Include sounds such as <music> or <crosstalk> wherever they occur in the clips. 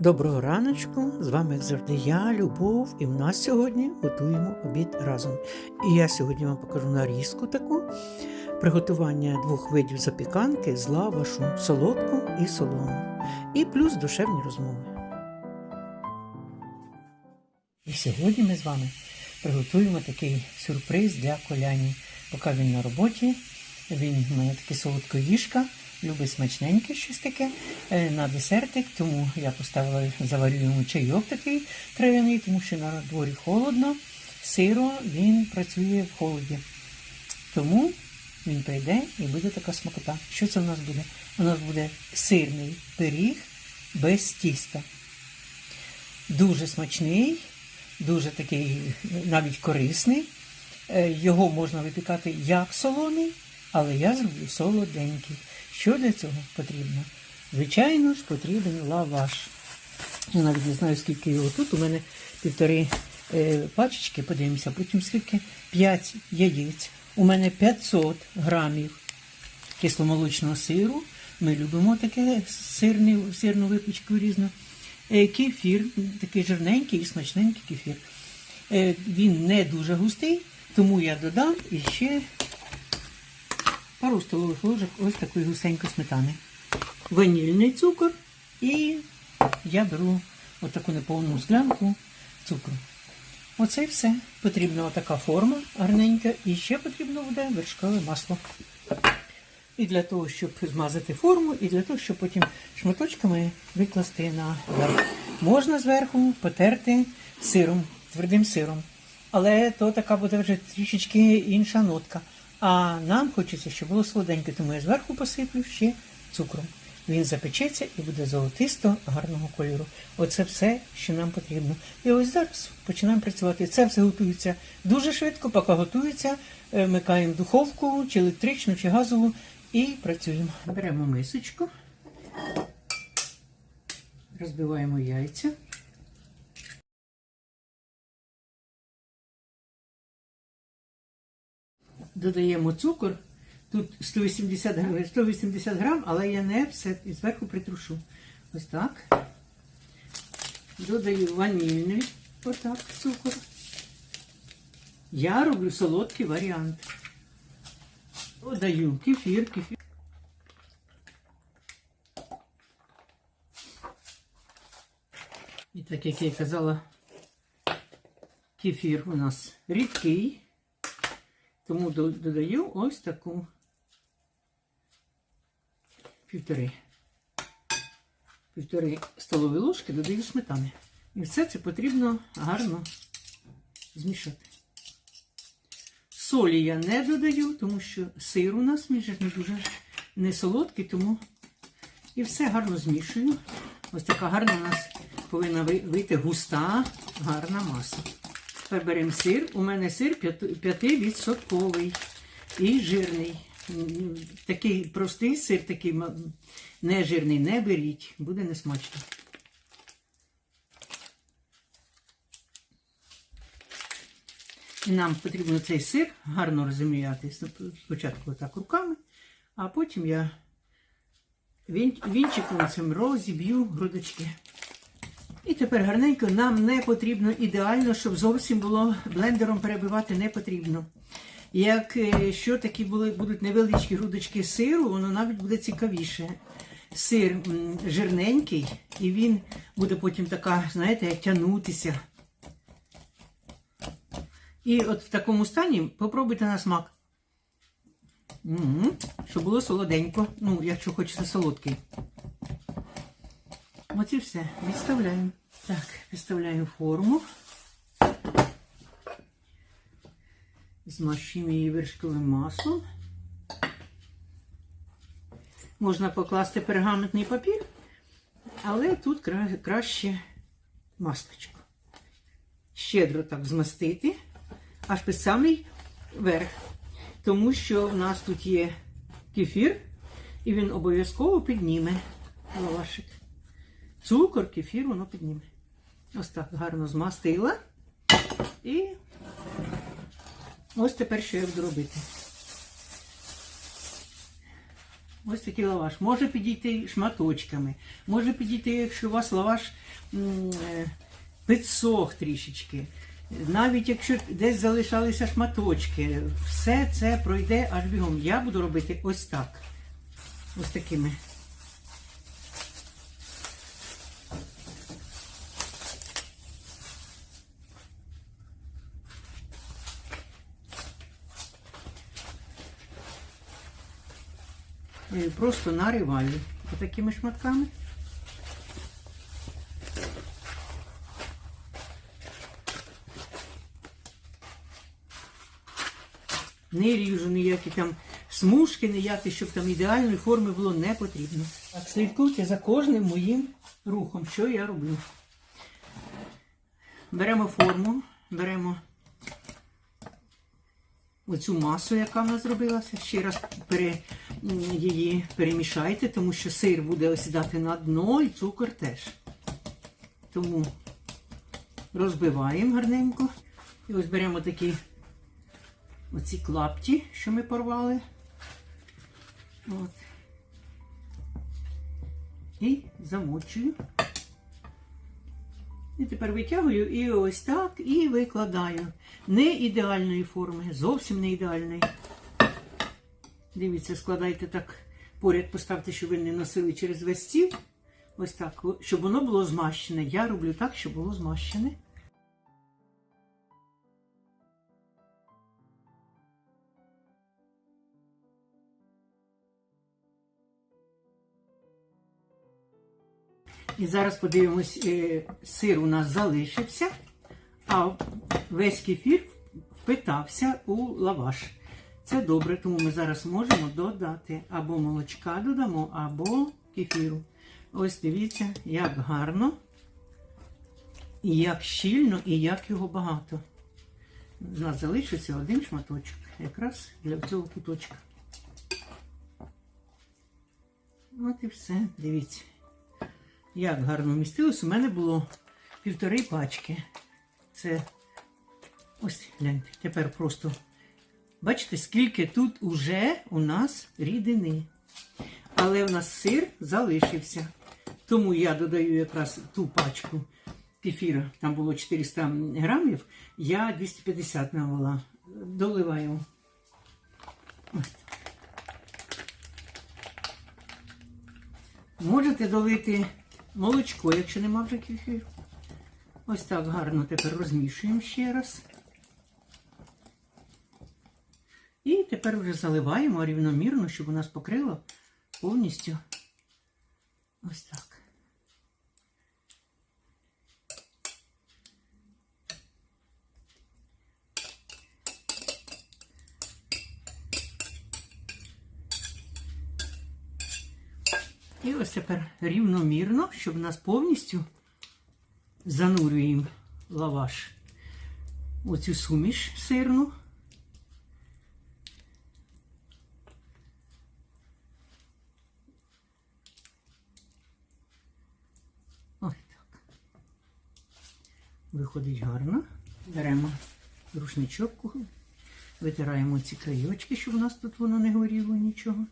Доброго раночку! З вами, як завжди, я, Любов, і в нас сьогодні готуємо обід разом. І я сьогодні вам покажу нарізку таку приготування двох видів запіканки з лавашу, солодку і солону. І плюс душевні розмови. І сьогодні ми з вами приготуємо такий сюрприз для коляні. Поки він на роботі, він мене такий солодкоїжка, любить смачненьке щось таке е, на десертик, тому я поставила заварю йому чайок такий трав'яний, тому що на дворі холодно, сиро він працює в холоді. Тому він прийде і буде така смакота. Що це у нас буде? У нас буде сирний пиріг без тіста. Дуже смачний, дуже такий навіть корисний. Е, Його можна випікати як солоний, але я зроблю солоденький. Що для цього потрібно? Звичайно ж, потрібен лаваш. Я навіть не знаю, скільки його тут. У мене півтори е, пачечки, подивимося, потім скільки 5 яєць. У мене 500 грамів кисломолочного сиру. Ми любимо таке сирне, сирну випічку різну. Е, Кефір, такий жирненький і смачненький кефір. Е, Він не дуже густий, тому я додам іще пару столових ложок ось такої густенької сметани. Ванільний цукор і я беру отаку неповну склянку цукру. Оце і все. Потрібна отака форма гарненька, і ще потрібно буде вершкове масло. І для того, щоб змазати форму, і для того, щоб потім шматочками викласти на верх. Можна зверху потерти сиром, твердим сиром. Але то така буде вже трішечки інша нотка. А нам хочеться, щоб було солоденьке, тому я зверху посиплю ще цукром. Він запечеться і буде золотисто гарного кольору. Оце все, що нам потрібно. І ось зараз починаємо працювати. Це все готується дуже швидко, поки готується. е, Вмикаємо духовку, чи електричну, чи газову, і працюємо. Беремо мисочку, розбиваємо яйця. Додаємо цукор. Тут 180 грам, 180 грам, але я не все і зверху притрушу. Ось так. Додаю ванільний отак цукор. Я роблю солодкий варіант. Додаю кефір, кефір. І так, як я казала, кефір у нас рідкий. Тому додаю ось таку півтори. Півтори столові ложки додаю сметани. І все це потрібно гарно змішати. Солі я не додаю, тому що сир у нас між не дуже не солодкий, тому і все гарно змішую. Ось така гарна у нас повинна вийти густа, гарна маса. Тепер беремо сир. У мене сир 5% і жирний. Такий простий сир, такий м- не беріть, буде несмачно. І нам потрібно цей сир гарно розім'яти. Спочатку отак руками, а потім я він- вінчиком цим розіб'ю грудочки. І тепер гарненько нам не потрібно ідеально, щоб зовсім було блендером перебивати не потрібно. Як е, такі були, будуть невеличкі грудочки сиру, воно навіть буде цікавіше. Сир жирненький, і він буде потім така, знаєте, тягнутися. І от в такому стані попробуйте на смак. М, Щоб було солоденько. Ну, якщо хочете солодкий. От і все. Відставляємо. Так, відставляємо форму. Змащуємо її вершковим маслом. Можна покласти пергаментний папір, але тут кра- краще масличко. Щедро так змастити, аж під самий верх. Тому що в нас тут є кефір, і він обов'язково підніме лавашик. Цукор, кефір, воно підніме. Ось так гарно змастила. І ось тепер що я буду робити. Ось такий лаваш. Може підійти шматочками. Може підійти, якщо у вас лаваш е, підсох трішечки. Навіть якщо десь залишалися шматочки, все це пройде аж бігом. Я буду робити ось так. Ось такими. Просто нариваю такими шматками. Не ріжу ніякі там смужки, ніякі, щоб там ідеальної форми було не потрібно. Так, слідкуйте за кожним моїм рухом, що я роблю. Беремо форму, беремо оцю масу, яка в нас зробилася. Ще раз пере, її перемішайте, тому що сир буде осідати на дно і цукор теж. Тому розбиваємо гарненько. І ось беремо такі оці клапті, що ми порвали. От. І замочую. І тепер витягую і ось так, і викладаю. Не ідеальної форми, зовсім не ідеальної. Дивіться, складайте так, поряд поставте, щоб ви не носили через весь стіл. Ось так, щоб воно було змащене. Я роблю так, щоб було змащене. І зараз подивимось, е, сир у нас залишився, а весь кефір впитався у лаваш. Це добре, тому ми зараз можемо додати або молочка додамо, або кефіру. Ось дивіться, як гарно, як щільно, і як його багато. У нас залишиться один шматочок, якраз для цього куточка. От і все, дивіться. Як гарно вмістилось, у мене було півтори пачки. Це ось гляньте. Тепер просто бачите, скільки тут уже у нас рідини. Але у нас сир залишився. Тому я додаю якраз ту пачку кефіра. Там було 400 грамів, я 250 навела. Доливаю. Ось. Можете долити молочко, якщо нема вже кефіру. Ось так гарно тепер розмішуємо ще раз. І тепер вже заливаємо рівномірно, щоб у нас покрило повністю ось так. І ось тепер рівномірно, щоб у нас повністю занурюємо лаваш. Оцю суміш сирну. Ось так. Виходить гарно. Беремо рушничок, витираємо ці краєчки, щоб у нас тут воно не горіло нічого.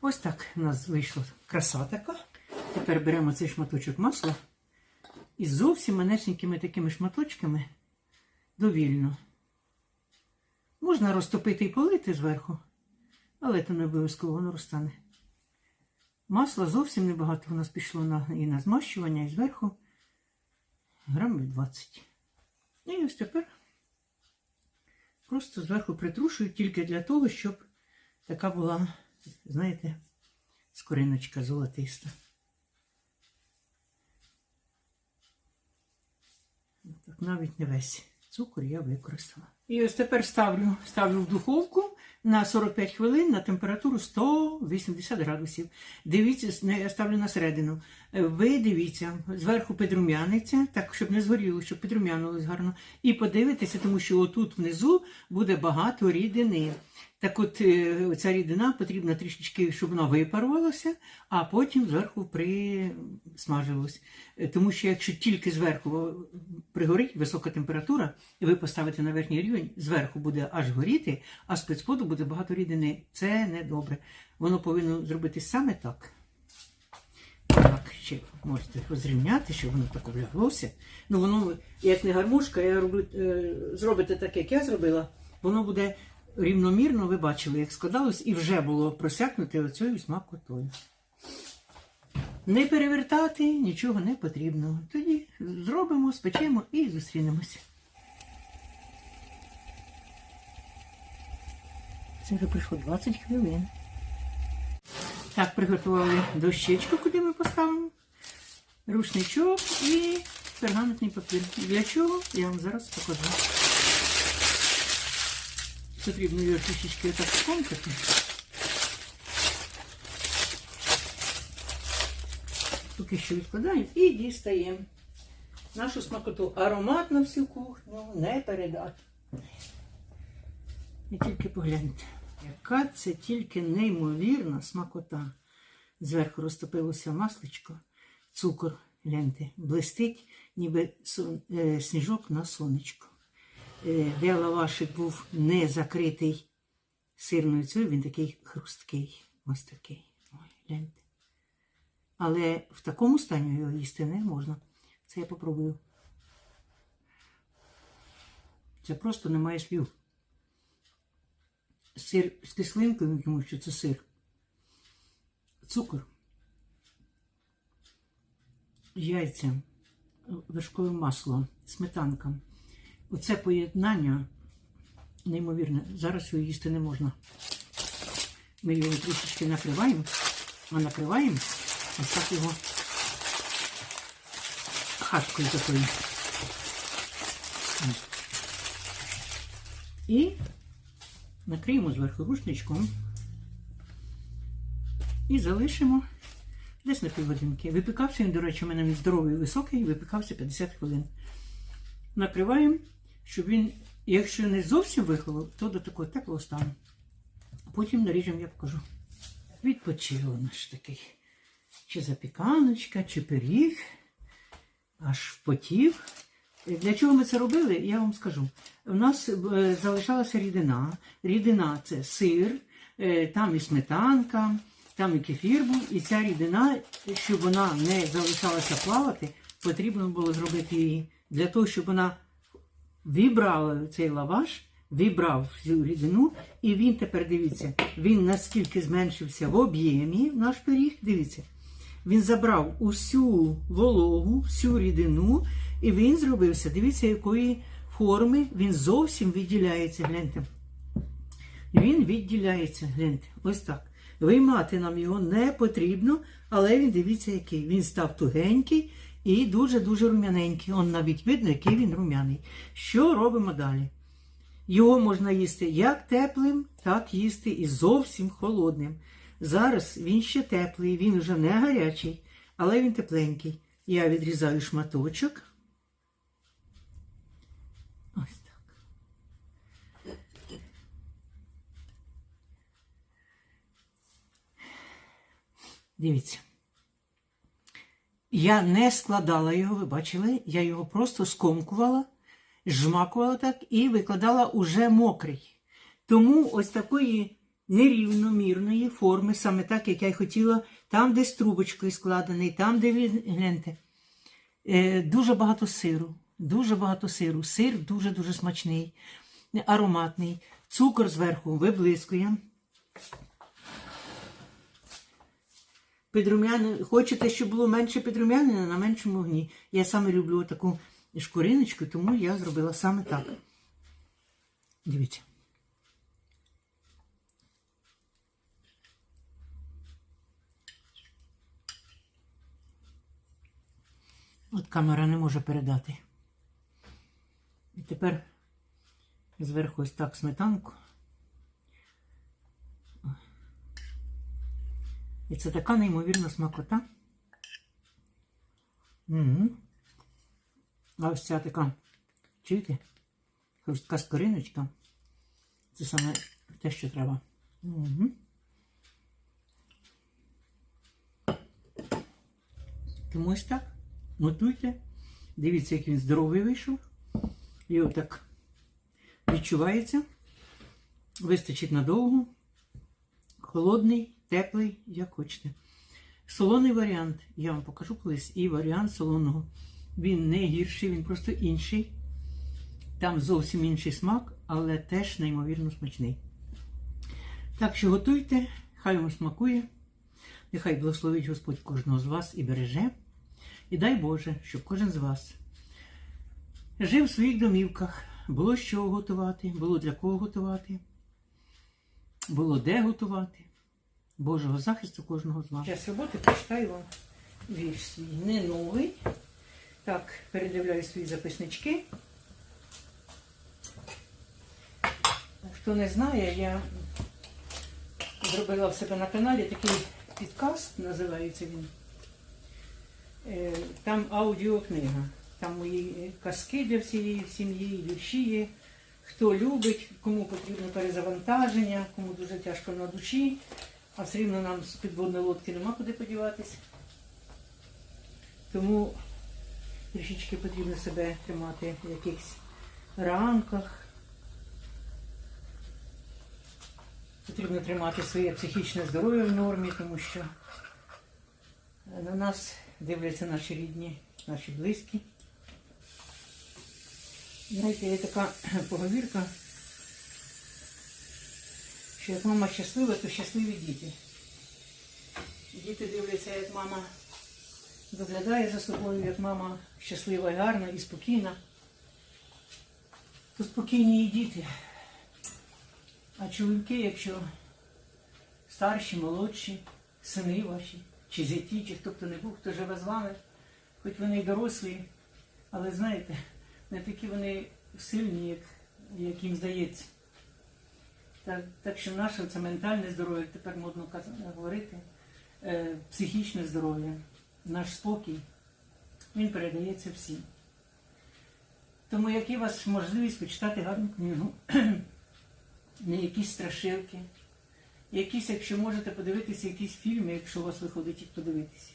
Ось так у нас вийшла краса така. Тепер беремо цей шматочок масла і зовсім манесенькими такими шматочками довільно. Можна розтопити і полити зверху, але це не обов'язково воно розтане. Масла зовсім небагато у нас пішло на, і на змащування, і зверху грамів 20. І ось тепер просто зверху притрушую тільки для того, щоб така була знаєте, скориночка золотиста. Так, навіть не весь цукор я використала. І ось тепер ставлю, ставлю в духовку на 45 хвилин на температуру 180 градусів. Дивіться, я ставлю на середину. Е, Ви дивіться, зверху підрумяниться, так, щоб не згоріло, щоб підрумянилось гарно. І подивитеся, тому що отут внизу буде багато рідини. Так от е, ця рідина потрібна трішечки, щоб вона випарувалася, а потім зверху присмажилась. Е, Тому що якщо тільки зверху пригорить висока температура, і ви поставите на верхній рівень, зверху буде аж горіти, а з споду буде багато рідини. Це не добре. Воно повинно зробити саме так. Так, ще можете розрівняти, щоб воно так обляглося. Ну, воно, як не гармошка, я роблю, е, зробите так, як я зробила, воно буде рівномірно, ви бачили, як складалось, і вже було просякнуте оцею смакотою. Не перевертати нічого не потрібно. Тоді зробимо, спечемо і зустрінемося. Це вже пройшло 20 хвилин. Так, приготували дощечку, куди ми поставимо. Рушничок і пергаментний папір. Для чого? Я вам зараз покажу. Потрібно його трішечки так скомкати. Поки що відкладаємо і дістаємо нашу смакоту. Аромат на всю кухню не передати. І тільки погляньте, яка це тільки неймовірна смакота. Зверху розтопилося масличко, цукор, гляньте, блистить, ніби сон- е, сніжок на сонечку. Де лавашик був не закритий сирною цею, він такий хрусткий. Ось такий. Ой, гляньте. Але в такому стані його їсти не можна. Це я попробую. Це просто немає слів. Сир з кислинкою, тому що це сир. Цукор. Яйця, вершкове масло, сметанка. Оце поєднання неймовірне. Зараз його їсти не можна. Ми його трішечки накриваємо, а накриваємо ось так його хаткою такою. І накриємо зверху рушничком і залишимо десь на півгодинки. Випікався він, до речі, у мене він здоровий і високий, випікався 50 хвилин. Накриваємо, щоб він, якщо не зовсім вихолов, то до такого теплого стану. Потім наріжемо, я покажу. Відпочило наш такий. Чи запіканочка, чи пиріг, аж впотів. Для чого ми це робили, я вам скажу. У нас е, залишалася рідина. Рідина це сир, е, там і сметанка, там і кефір був. І ця рідина, щоб вона не залишалася плавати, потрібно було зробити її для того, щоб вона вібрала цей лаваш, вібрав всю рідину, і він тепер дивіться, він наскільки зменшився в об'ємі наш пиріг. Дивіться, він забрав усю вологу, всю рідину, і він зробився. Дивіться, якої форми він зовсім відділяється. Гляньте. Він відділяється. Гляньте, ось так. Виймати нам його не потрібно, але він дивіться, який. Він став тугенький і дуже-дуже рум'яненький. Он навіть видно, який він рум'яний. Що робимо далі? Його можна їсти як теплим, так їсти і зовсім холодним. Зараз він ще теплий, він вже не гарячий, але він тепленький. Я відрізаю шматочок. Ось так. Дивіться. Я не складала його, ви бачили, я його просто скомкувала, жмакувала так і викладала уже мокрий. Тому ось такої нерівномірної форми, саме так, як я й хотіла, там, де з трубочкою складений, там, де він, гляньте, е, дуже багато сиру. Дуже багато сиру. Сир дуже-дуже смачний, ароматний. Цукор зверху виблискує. Підрумяне, хочете, щоб було менше підрумянення на меншому вогні. Я саме люблю таку шкуриночку, тому я зробила саме так. Дивіться. От камера не може передати. І тепер зверху ось так сметанку. І це така неймовірна смакота. А ось ця така, чуєте? Хрустка скориночка. Це саме Те, що треба. Тому ось так. Готуйте. Дивіться, як він здоровий вийшов. І отак відчувається. Вистачить надовго. Холодний, теплий, як хочете. Солоний варіант, я вам покажу колись, і варіант солоного. Він не гірший, він просто інший. Там зовсім інший смак, але теж неймовірно смачний. Так що готуйте, хай вам смакує. Нехай благословить Господь кожного з вас і береже. І дай Боже, щоб кожен з вас жив в своїх домівках, було чого готувати, було для кого готувати, було де готувати. Божого захисту кожного з вас. Час роботи прочитаю вам вірш свій. Не новий. Так, передивляю свої записнички. Хто не знає, я зробила в себе на каналі такий підкаст, називається він. Е, Там аудіокнига. Там мої е, казки для всієї сім'ї, вірші є. Хто любить, кому потрібно перезавантаження, кому дуже тяжко на душі, а все рівно нам з підводної лодки нема куди подіватися. Тому трішечки потрібно себе тримати в якихось рамках. Потрібно тримати своє психічне здоров'я в нормі, тому що на нас дивляться наші рідні, наші близькі. Знаєте, є така <clears throat> поговірка, що як мама щаслива, то щасливі діти. Діти дивляться, як мама доглядає за собою, як мама щаслива і гарна і спокійна. То спокійні і діти. А чоловіки, якщо старші, молодші, сини ваші, чи зяті, чи хто б то не був, хто живе з вами, хоч вони й дорослі, але знаєте, не такі вони сильні, як, як їм здається. Так, так що наше це ментальне здоров'я, тепер модно говорити, е, психічне здоров'я, наш спокій, він передається всім. Тому як у вас можливість почитати гарну книгу, <clears throat> не якісь страшилки, якісь, якщо можете подивитися, якісь фільми, якщо у вас виходить їх подивитися.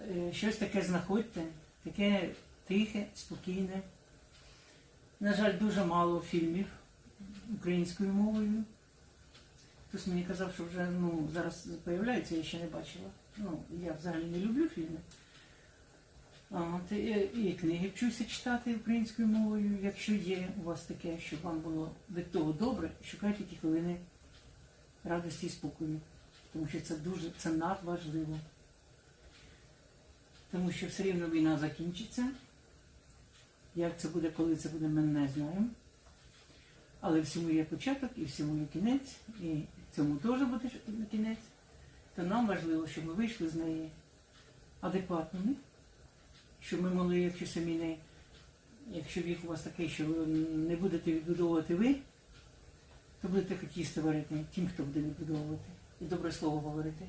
Е, Щось таке знаходьте, таке тихе, спокійне. На жаль, дуже мало фільмів українською мовою. Хтось мені казав, що вже ну, зараз з'являється, я ще не бачила. Ну, я взагалі не люблю фільми. От, і, і книги вчуся читати українською мовою. Якщо є у вас таке, щоб вам було від того добре, шукайте ті хвилини радості і спокою. Тому що це дуже це надважливо. Тому що все рівно війна закінчиться. Як це буде, коли це буде, ми не знаємо. Але всьому є початок і всьому є кінець, і цьому теж буде кінець. То нам важливо, щоб ми вийшли з неї адекватними, щоб ми могли, якщо самі не, якщо вік у вас такий, що ви не будете відбудовувати ви, то будете хоч їсти варити тим, хто буде відбудовувати і добре слово говорити.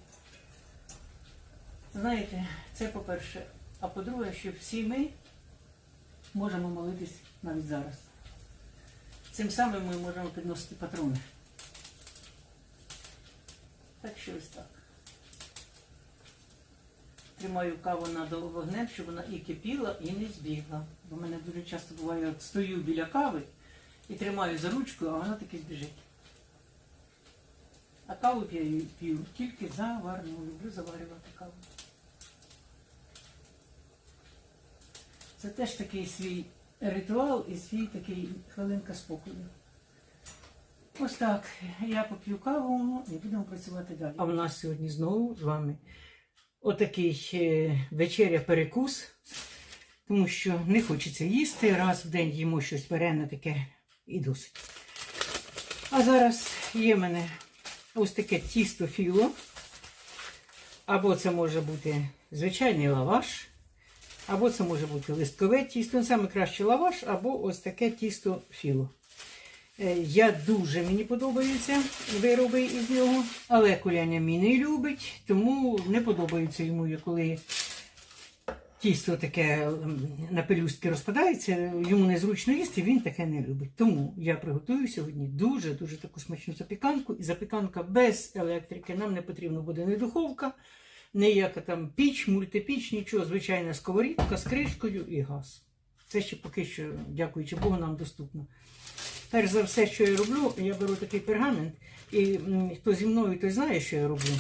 Знаєте, це по-перше. А по-друге, що всі ми можемо молитись навіть зараз. Цим самим ми можемо підносити патрони. Так що ось так. Тримаю каву над вогнем, щоб вона і кипіла, і не збігла. Бо в мене дуже часто буває, от стою біля кави і тримаю за ручку, а вона таки збіжить. А каву п'ю, п'ю тільки заварну. Люблю заварювати каву. Це теж такий свій ритуал і свій такий хвилинка спокою. Ось так. Я поп'ю каву і будемо працювати далі. А в нас сьогодні знову з вами отакий е, вечеря-перекус, тому що не хочеться їсти. Раз в день їмо щось варене таке і досить. А зараз є в мене ось таке тісто філо. Або це може бути звичайний лаваш, або це може бути листкове тісто. Ну, Саме краще лаваш, або ось таке тісто філо. Е, Я дуже мені подобаються вироби із нього, але коляня мій не любить, тому не подобається йому, коли тісто таке на пелюстки розпадається, йому незручно їсти, він таке не любить. Тому я приготую сьогодні дуже-дуже таку смачну запіканку. І запіканка без електрики. Нам не потрібно буде ні духовка, ніяка там піч, мультипіч, нічого. Звичайна сковорідка з кришкою і газ. Це ще поки що, дякуючи Богу, нам доступно. Перш за все, що я роблю, я беру такий пергамент, і хто зі мною, той знає, що я роблю.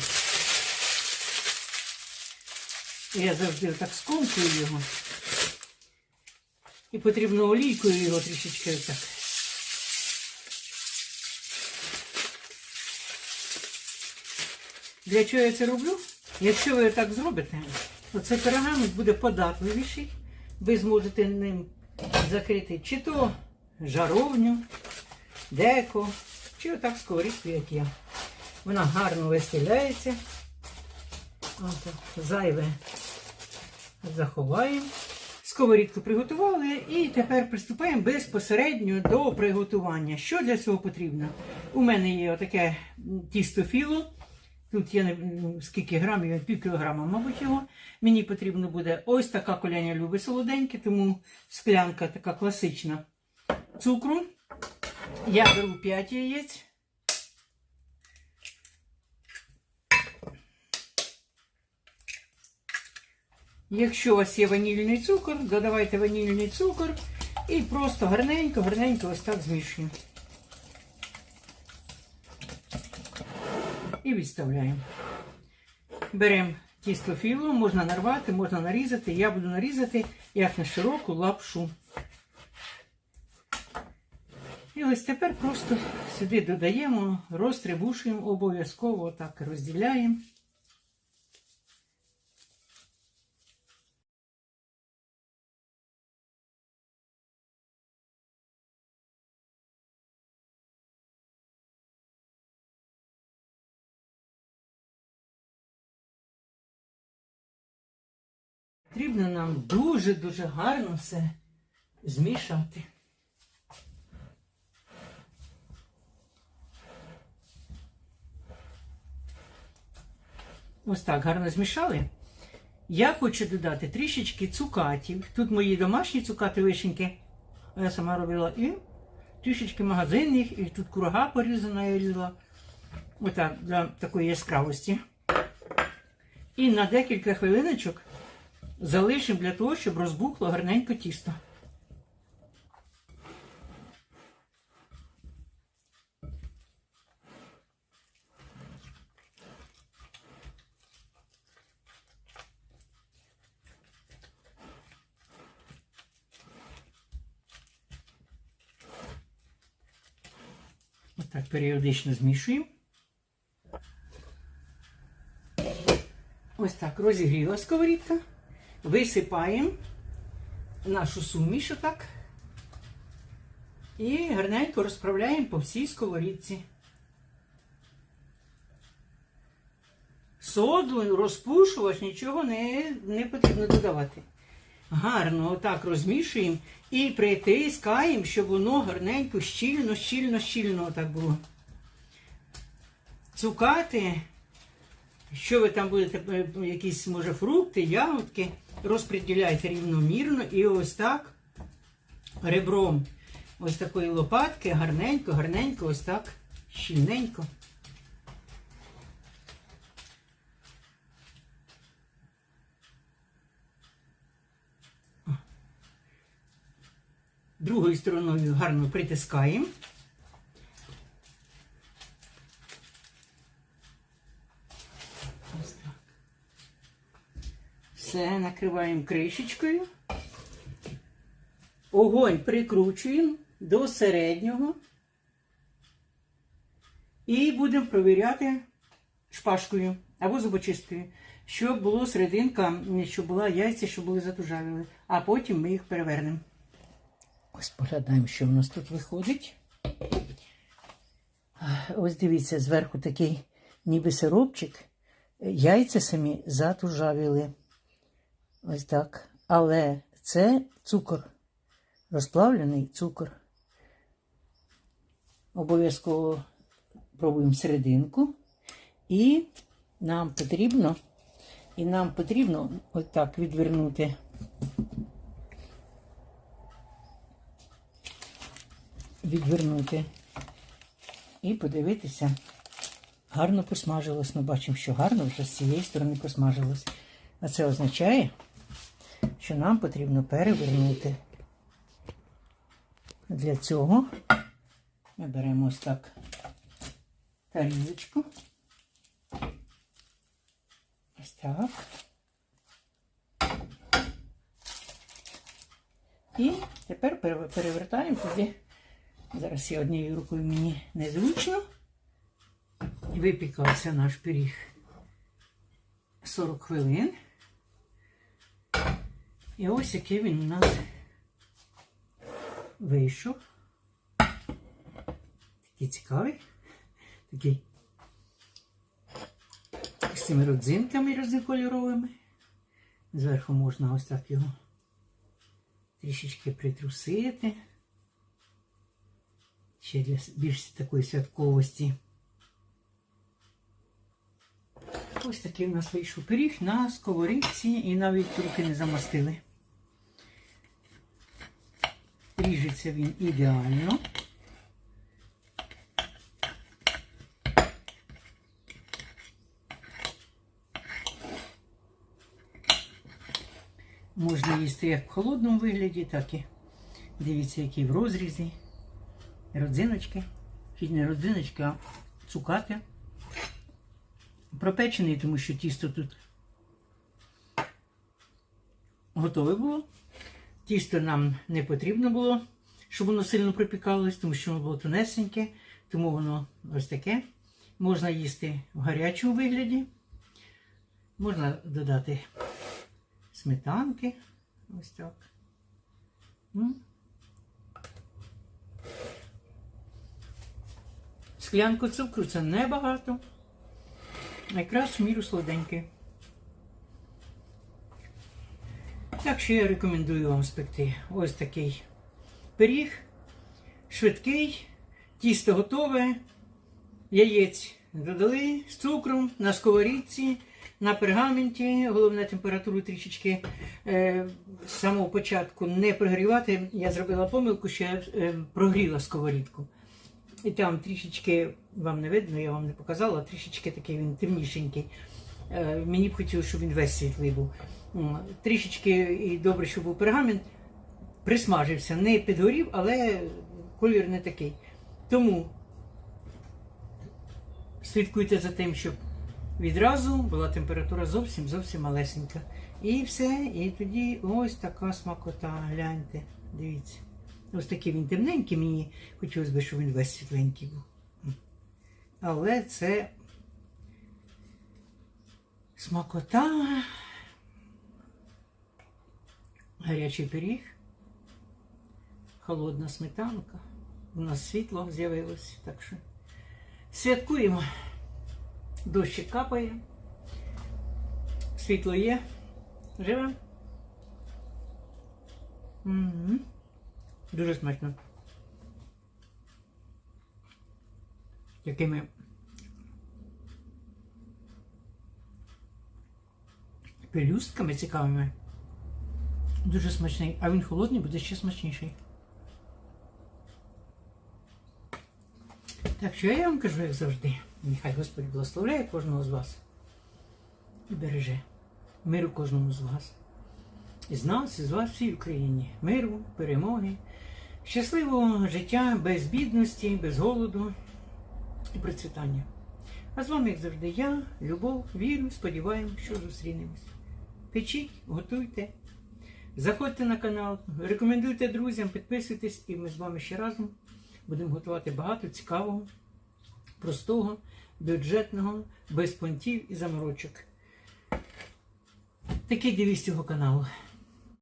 Я завжди так скомкую його. І потрібно олійкою його трішечки отак. Для чого я це роблю? Якщо ви так зробите, то цей пергамент буде податливіший. Ви зможете ним закрити чи то жаровню, деко, чи отак сковорідку, як я. Вона гарно вистеляється. Зайве заховаємо. Сковорідку приготували і тепер приступаємо безпосередньо до приготування. Що для цього потрібно? У мене є отаке тісто філо. Тут є м, скільки грамів, пів кілограма, мабуть, його. Мені потрібно буде ось така коляня любить солоденьке, тому склянка така класична цукру. Я беру 5 яєць. Якщо у вас є ванільний цукор, додавайте ванільний цукор і просто гарненько, гарненько ось так змішуємо. І відставляємо. Беремо тісто філо, можна нарвати, можна нарізати. Я буду нарізати як на широку лапшу. І ось тепер просто сюди додаємо, розтрибушуємо обов'язково так розділяємо. Потрібно нам дуже-дуже гарно все змішати. Ось так гарно змішали. Я хочу додати трішечки цукатів. Тут мої домашні цукати вишеньки. Я сама робила. І трішечки магазинних, і тут курага порізана, я різала. Отак, для такої яскравості. І на декілька хвилиночок залишимо для того, щоб розбухло гарненько тісто. Отак періодично змішуємо. Ось так розігріла сковорідка. Висипаємо нашу суміш отак. І гарненько розправляємо по всій сковорідці. Соду, розпушувач, нічого не, не потрібно додавати. Гарно отак розмішуємо і притискаємо, щоб воно гарненько, щільно, щільно, щільно отак було. Цукати що ви там будете, якісь, може, фрукти, ягодки, розподіляйте рівномірно і ось так ребром ось такої лопатки, гарненько, гарненько, ось так, щільненько. Другою стороною гарно притискаємо. Все, накриваємо кришечкою. Огонь прикручуємо до середнього. І будемо провіряти шпажкою або зубочисткою, щоб було серединка, щоб була яйця, щоб були затужавіли. А потім ми їх перевернемо. Ось поглядаємо, що в нас тут виходить. Ось дивіться, зверху такий ніби сиропчик. Яйця самі затужавіли. Ось так. Але це цукор, розплавлений цукор. Обов'язково пробуємо серединку. І нам потрібно, і нам потрібно ось так відвернути. Відвернути і подивитися, гарно посмажилось. Ми бачимо, що гарно вже з цієї сторони посмажилось. А це означає що нам потрібно перевернути. Для цього ми беремо ось так тарілочку. Ось так. І тепер перевертаємо туди. Зараз я однією рукою мені незручно. Випікався наш пиріг 40 хвилин. І ось який він у нас вийшов. Такий цікавий. Такий з цими родзинками різнокольоровими. Зверху можна ось так його трішечки притрусити. Ще для більш такої святковості. Ось такий у нас вийшов пиріг на сковорідці і навіть руки не замастили. Ріжеться він ідеально. Можна їсти як в холодному вигляді, так і дивіться, який в розрізі. Родзиночки. Хід не родзиночки, а цукати. Пропечений, тому що тісто тут готове було. Тісто нам не потрібно було, щоб воно сильно пропікалось, тому що воно було тонесеньке, тому воно ось таке. Можна їсти в гарячому вигляді. Можна додати сметанки. Ось так. Склянку цукру це небагато. Якраз в міру солоденький. Так що я рекомендую вам спекти ось такий пиріг. Швидкий, тісто готове, яєць додали з цукром на сковорідці, на пергаменті. Головне температуру трішечки е, з самого початку не прогрівати. Я зробила помилку, що я е, прогріла сковорідку. І там трішечки, вам не видно, я вам не показала, трішечки такий він темнішенький. Е, Мені б хотілося, щоб він весь світлий був. Трішечки і добре, щоб був пергамент. Присмажився, не підгорів, але колір не такий. Тому слідкуйте за тим, щоб відразу була температура зовсім зовсім малесенька. І все, і тоді ось така смакота. Гляньте, дивіться. Ось такий він темненький, мені хотілося б, щоб він весь світленький був. Але це смакота. Гарячий пиріг, холодна сметанка. У нас світло з'явилось, так що святкуємо. Дощик капає, світло є, живе. Угу. Дуже смачно. Якими пелюстками цікавими. Дуже смачний, а він холодний буде ще смачніший. Так що я вам кажу, як завжди. Нехай Господь благословляє кожного з вас і береже миру кожному з вас. І з нас, і з вас всій Україні. Миру, перемоги, щасливого життя без бідності, без голоду і процвітання. А з вами, як завжди, я, Любов, вірю, сподіваємось, що зустрінемось. Печіть, готуйте. Заходьте на канал, рекомендуйте друзям, підписуйтесь, і ми з вами ще разом будемо готувати багато цікавого, простого, бюджетного, без понтів і заморочок. Такий девіз цього каналу.